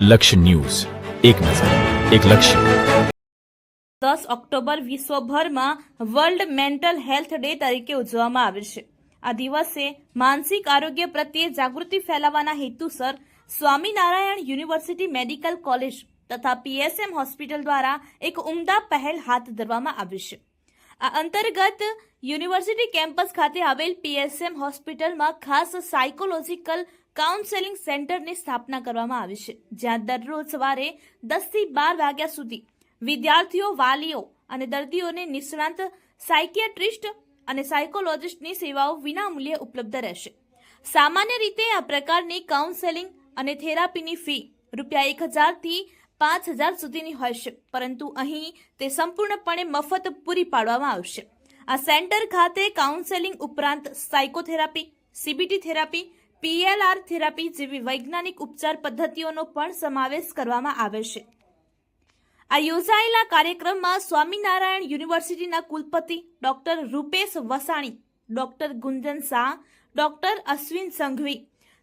લક્ષ્ય ન્યૂઝ. એક નજર, એક લક્ષ્ય. દસ ઓક્ટોબર વિશ્વભરમાં વર્લ્ડ મેન્ટલ હેલ્થ ડે તરીકે ઉજવવામાં આવે છે. આ દિવસે માનસિક આરોગ્ય પ્રત્યે જાગૃતિ ફેલાવવાના હેતુસર સ્વામિનારાયણ યુનિવર્સિટી મેડિકલ કોલેજ તથા પીએસએમ હોસ્પિટલ દ્વારા એક ઉમદા પહેલ હાથ ધરવામાં આવી છે. આ અંતર્ગત યુનિવર્સિટી કેમ્પસ ખાતે આવેલ પીએસએમ હોસ્પિટલમાં ખાસ સાયકોલોજીકલ કાઉન્સેલિંગ સેન્ટરની સ્થાપના કરવામાં આવી છે, જ્યાં દરરોજ સવારે દસથી બાર વાગ્યા સુધી વિદ્યાર્થીઓ, વાલીઓ અને દર્દીઓને નિષ્ણાંત સાયકિયાટ્રિસ્ટ અને સાયકોલોજિસ્ટની સેવાઓ વિનામૂલ્યે ઉપલબ્ધ રહેશે. સામાન્ય રીતે આ પ્રકારની કાઉન્સેલિંગ અને થેરાપીની ફી રૂપિયા એક હજારથી પાંચ હજાર સુધીની હોય છે. પરંતુ અહીં તે સંપૂર્ણપણે મફત પૂરી પાડવામાં આવશે. આ સેન્ટર ખાતે કાઉન્સેલિંગ ઉપરાંત psychotherapy CBT therapy PLR therapy જેવી વૈજ્ઞાનિક ઉપચાર પદ્ધતિઓનો પણ સમાવેશ કરવામાં આવે છે. આ યોજાયેલા કાર્યક્રમમાં સ્વામિનારાયણ યુનિવર્સિટીના કુલપતિ doctor Rupesh Vasani, doctor Gunjan Shah, doctor Ashwin Sanghvi,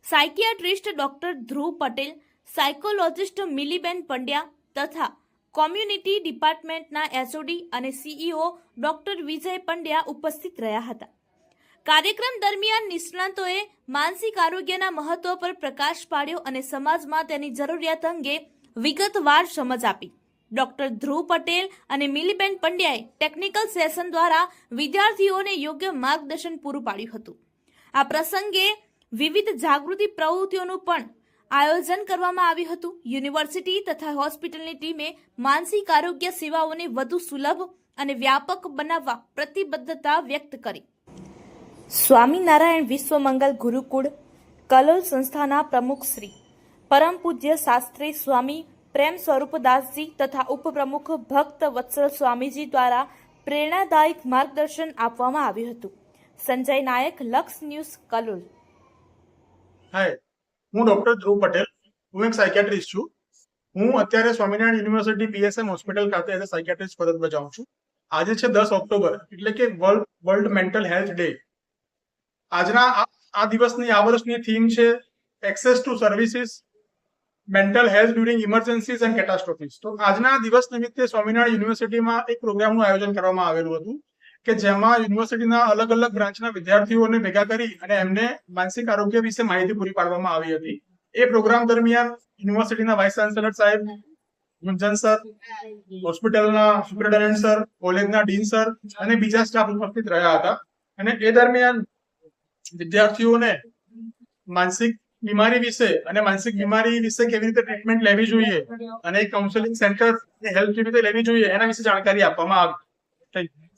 psychiatrist doctor Dhruv Patel psychologist Miliben Pandya તથા કોમ્યુનિટી ડિપાર્ટમેન્ટના એસઓડી અને સીઈઓ ડોક્ટર વિજય પંડ્યા ઉપસ્થિત રહ્યા હતા. કાર્યક્રમ દરમિયાન નિષ્ણાંતોએ માનસિક આરોગ્યના મહત્વ પર પ્રકાશ પાડ્યો અને સમાજમાં તેની જરૂરિયાત અંગે વિગતવાર સમજ આપી. ડોક્ટર ધ્રુવ પટેલ અને મિલીબેન પંડ્યાએ ટેકનિકલ સેશન દ્વારા વિદ્યાર્થીઓને યોગ્ય માર્ગદર્શન પૂરું પાડ્યું હતું. આ પ્રસંગે વિવિધ જાગૃતિ પ્રવૃત્તિઓનું પણ આયોજન કરવામાં આવ્યું હતું. યુનિવર્સિટી તથા હોસ્પિટલની ટીમે માનસિક આરોગ્ય સેવાઓને વધુ સુલભ અને વ્યાપક બનાવવા પ્રતિબદ્ધતા વ્યક્ત કરી. સ્વામિનારાયણ વિશ્વમંગલ ગુરુકુળ કલોલ સંસ્થાના પ્રમુખ શ્રી પરમ પૂજ્ય શાસ્ત્રી સ્વામી પ્રેમ સ્વરૂપદાસજી તથા ઉપપ્રમુખ ભક્ત વત્સલ સ્વામીજી દ્વારા પ્રેરણાદાયક માર્ગદર્શન આપવામાં આવ્યું હતું. સંજય નાયક, લક્ષ ન્યૂઝ, કલોલ. હાય હું ડોક્ટર ધ્રુવ પટેલ, હું એક સાયકેટ્રિસ્ટ છું. હું અત્યારે સ્વામિનારાયણ યુનિવર્સિટી પીએસએમ હોસ્પિટલ ખાતે એઝ સાયકેટ્રિસ્ટ ફરજ બજાવું છું. આજે છે દસ ઓક્ટોબર, એટલે કે world world mental health day આજના આ દિવસની, આ વર્ષની થીમ છે access to services mental health during emergencies and catastrophes તો આજના દિવસ નિમિત્તે સ્વામિનારાયણ યુનિવર્સિટીમાં એક પ્રોગ્રામનું આયોજન કરવામાં આવેલું હતું. કે જેમાં યુનિવર્સિટીના અલગ અલગ બ્રાન્ચના વિદ્યાર્થીઓને ભેગા કરી અને એમને માનસિક આરોગ્ય વિશે માહિતી પૂરી પાડવામાં આવી હતી એ પ્રોગ્રામ દરમિયાન યુનિવર્સિટીના વાઇસ ચાન્સેલર સાહેબ, ગુંજન સર હોસ્પિટલના સુપ્રિન્ટેન્ડન્ટ સર કોલેજના ડીન સર અને બીજા સ્ટાફ ઉપસ્થિત રહ્યા હતા અને એ દરમિયાન વિદ્યાર્થીઓને માનસિક બીમારી વિશે અને માનસિક બીમારી વિશે કેવી રીતે ટ્રીટમેન્ટ લેવી જોઈએ અને કાઉન્સેલિંગ સેન્ટર હેલ્પ કેવી રીતે લેવી જોઈએ એના વિશે જાણકારી આપવામાં આવી થેન્ક you.